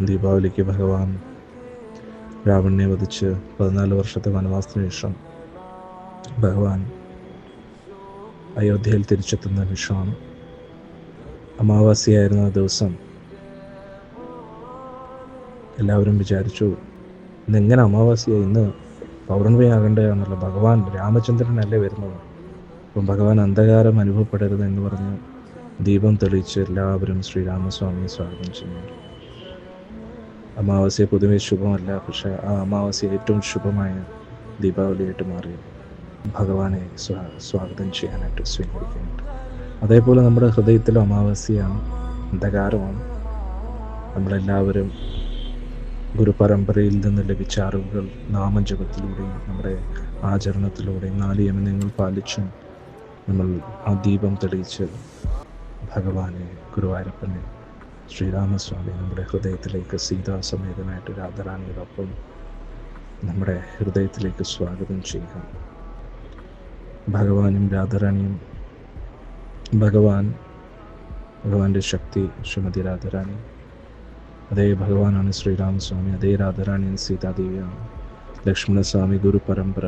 ദീപാവലിക്ക് ഭഗവാൻ രാവണനെ വധിച്ച് പതിനാല് വർഷത്തെ വനവാസത്തിന് ശേഷം ഭഗവാൻ അയോധ്യയിൽ തിരിച്ചെത്തുന്ന നിമിഷമാണ് അമാവാസിയായിരുന്ന ദിവസം എല്ലാവരും വിചാരിച്ചു ഇന്നെങ്ങനെ അമാവാസിയായി? ഇന്ന് പൗർണമിയാകേണ്ടതാണല്ലോ ഭഗവാൻ രാമചന്ദ്രനല്ലേ വരുന്നത്? അപ്പം ഭഗവാൻ അന്ധകാരം അനുഭവപ്പെടരുത് എന്ന് പറഞ്ഞ് ദീപം തെളിയിച്ച് എല്ലാവരും ശ്രീരാമസ്വാമിയെ സ്വാഗതം ചെയ്യുന്നു. അമാവാസ്യ പൊതുവെ ശുഭമല്ല പക്ഷേ ആ അമാവാസ്യ ഏറ്റവും ശുഭമായ ദീപാവലിയായിട്ട് മാറി. ഭഗവാനെ സ്വാ സ്വാഗതം ചെയ്യാനായിട്ട് സ്വീകരിക്കുന്നുണ്ട് അതേപോലെ നമ്മുടെ ഹൃദയത്തിലും അമാവാസ്യയാണ് അന്ധകാരമാണ്. നമ്മളെല്ലാവരും ഗുരുപരമ്പരയിൽ നിന്ന് ലഭിച്ച അറിവുകൾ നാമജപത്തിലൂടെയും നമ്മുടെ ആചരണത്തിലൂടെയും നാല് യമനങ്ങൾ പാലിച്ചും നമ്മൾ ആ ദീപം തെളിയിച്ച് ഭഗവാനെ ഗുരുവായൂരപ്പനെ ശ്രീരാമസ്വാമി നമ്മുടെ ഹൃദയത്തിലേക്ക് സീതാസമേതനായിട്ട് രാധാറാണിയോടൊപ്പം നമ്മുടെ ഹൃദയത്തിലേക്ക് സ്വാഗതം ചെയ്യുക. ഭഗവാനും രാധാറാണിയും ഭഗവാൻ ഭഗവാന്റെ ശക്തി ശ്രീമതി രാധാറാണി അതേ ഭഗവാനാണ് ശ്രീരാമസ്വാമി അതേ രാധാറാണിയും സീതാദേവിയാണ്. ലക്ഷ്മണസ്വാമി ഗുരു പരമ്പര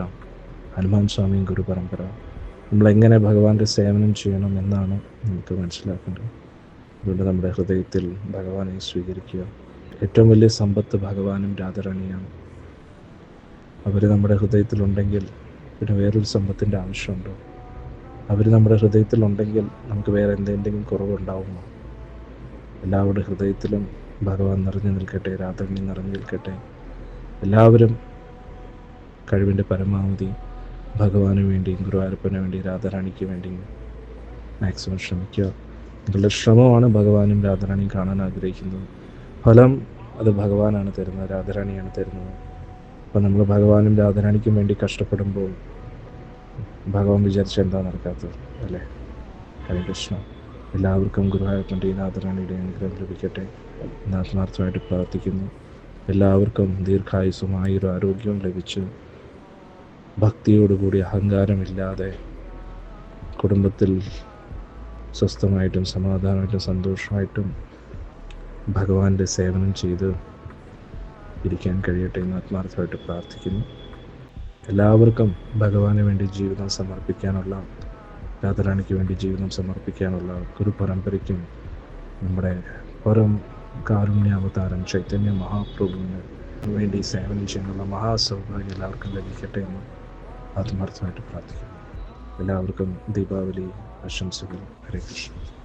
ഹനുമാൻ സ്വാമി ഗുരു പരമ്പര നമ്മളെങ്ങനെ ഭഗവാന്റെ സേവനം ചെയ്യണം എന്നാണ് നമുക്ക് മനസ്സിലാക്കേണ്ടത്. അതുകൊണ്ട് നമ്മുടെ ഹൃദയത്തിൽ ഭഗവാനെ സ്വീകരിക്കുക. ഏറ്റവും വലിയ സമ്പത്ത് ഭഗവാനും രാധാറാണിയാണ്. അവർ നമ്മുടെ ഹൃദയത്തിലുണ്ടെങ്കിൽ പിന്നെ വേറൊരു സമ്പത്തിന്റെ ആവശ്യമുണ്ടോ? അവർ നമ്മുടെ ഹൃദയത്തിലുണ്ടെങ്കിൽ നമുക്ക് വേറെ എന്തെങ്കിലും കുറവുണ്ടാവുമോ? എല്ലാവരുടെ ഹൃദയത്തിലും ഭഗവാൻ നിറഞ്ഞു നിൽക്കട്ടെ രാധാരണി നിറഞ്ഞു നിൽക്കട്ടെ. എല്ലാവരും കഴിവിന്റെ പരമാവധി ഭഗവാന് വേണ്ടിയും ഗുരുവായൂരപ്പന് വേണ്ടിയും രാധാറാണിക്ക് വേണ്ടിയും മാക്സിമം ശ്രമിക്കുക. നിങ്ങളുടെ ശ്രമമാണ് ഭഗവാനും രാധാറാണിയും കാണാൻ ആഗ്രഹിക്കുന്നത്. ഫലം അത് ഭഗവാനാണ് തരുന്നത് രാധാറാണിയാണ് തരുന്നത്. അപ്പം നമ്മൾ ഭഗവാനും രാധാറാണിക്കും വേണ്ടി കഷ്ടപ്പെടുമ്പോൾ ഭഗവാൻ വിചാരിച്ച എന്താ നടക്കാത്തത് അല്ലേ? ഹരേ കൃഷ്ണ. എല്ലാവർക്കും ഗുരുവായൂരപ്പന്റെയും രാധാറാണിയുടെയും അനുഗ്രഹം ലഭിക്കട്ടെ എന്ന് ആത്മാർത്ഥമായിട്ട് പ്രാർത്ഥിക്കുന്നു. എല്ലാവർക്കും ദീർഘായുസ്സും ആയുരും ആരോഗ്യവും ലഭിച്ച് ഭക്തിയോടുകൂടി അഹങ്കാരമില്ലാതെ കുടുംബത്തിൽ സ്വസ്ഥമായിട്ടും സമാധാനമായിട്ടും സന്തോഷമായിട്ടും ഭഗവാന്റെ സേവനം ചെയ്ത് ഇരിക്കാൻ കഴിയട്ടെ എന്ന് ആത്മാർത്ഥമായിട്ട് പ്രാർത്ഥിക്കുന്നു. എല്ലാവർക്കും ഭഗവാന് വേണ്ടി ജീവിതം സമർപ്പിക്കാനുള്ള രാധാറാണിക്ക് വേണ്ടി ജീവിതം സമർപ്പിക്കാനുള്ള ഗുരു പരമ്പരയ്ക്കും നമ്മുടെ പരം കാരുണ്യാവതാരം ചൈതന്യ മഹാപ്രഭുവിന് വേണ്ടി സേവനം ചെയ്യാനുള്ള മഹാസൗഭാഗ്യം എല്ലാവർക്കും ലഭിക്കട്ടെ എന്ന് ആത്മാർത്ഥമായിട്ട് പ്രാർത്ഥിക്കുന്നു. എല്ലാവർക്കും ദീപാവലി ആശംസകൾ ഹരേ കൃഷ്ണ.